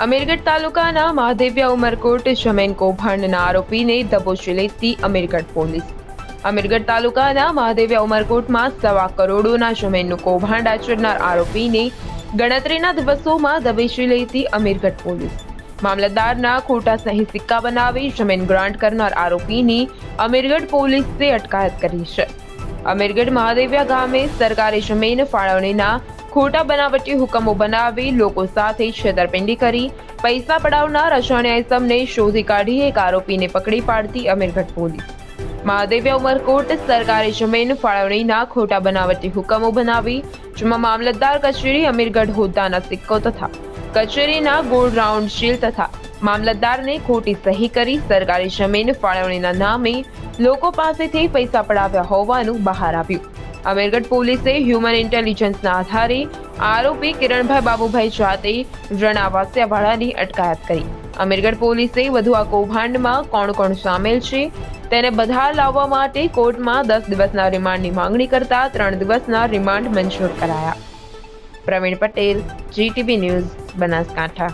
અમીરગઢ તાલુકાના મહાદેવ્યા ઉમરકોટ જમીન કૌભાંડના આરોપીને દબોચી લેતી અમીરગઢ પોલીસ. અમીરગઢ તાલુકાના મહાદેવ્યા ઉમરકોટમાં સવા કરોડોના જમીનનું કૌભાંડ આચરનાર આરોપીને ગણતરીના દિવસોમાં દબોચી લેતી અમીરગઢ પોલીસ. મામલતદારના ખોટા સહી સિક્કા બનાવી જમીન ગ્રાન્ટ કરનાર આરોપીની અમીરગઢ પોલીસે અટકાયત કરી છે. અમીરગઢ મહાદેવ્યા ગામે સરકારી જમીન ફાળવણીના ખોટા બનાવટી હુકમો બનાવી લોકો સાથે છેતરપિંડી કરી. પૈસા પડાવનાર અજાણ્યા ઇસમને શોધી કાઢી એક આરોપીને પકડી પાડતી અમીરગઢ પોલીસ મહાદેવ્યા ઉમરકોટ સરકારી જમીન ફાળવણીના ખોટા બનાવટી હુકમો બનાવી. જેમાં મામલતદાર કચેરી અમીરગઢ હોદ્દાના સિક્કો તથા કચેરીના ગોળ રાઉન્ડ શીલ તથા મામલતદારને ખોટી સહી કરી સરકારી જમીન ફાળવણીના નામે લોકો પાસેથી પૈસા પડાવ્યા હોવાનું બહાર આવ્યું. અમીરગઢ પોલીસે હ્યુમન ઇન્ટેલિજન્સના આધારે આરોપી કિરણભાઈ બાબુભાઈ જાતે રણાવાસિયાવાળાની અટકાયત કરી. અમીરગઢ પોલીસે વધુ આ કૌભાંડમાં કોણ કોણ સામેલ છે તેને બધાર લાવવા માટે કોર્ટમાં દસ દિવસના રિમાન્ડની માંગણી કરતા ત્રણ દિવસના રિમાન્ડ મંજૂર કરાયા. Pravin Patel GTV news, Banaskantha.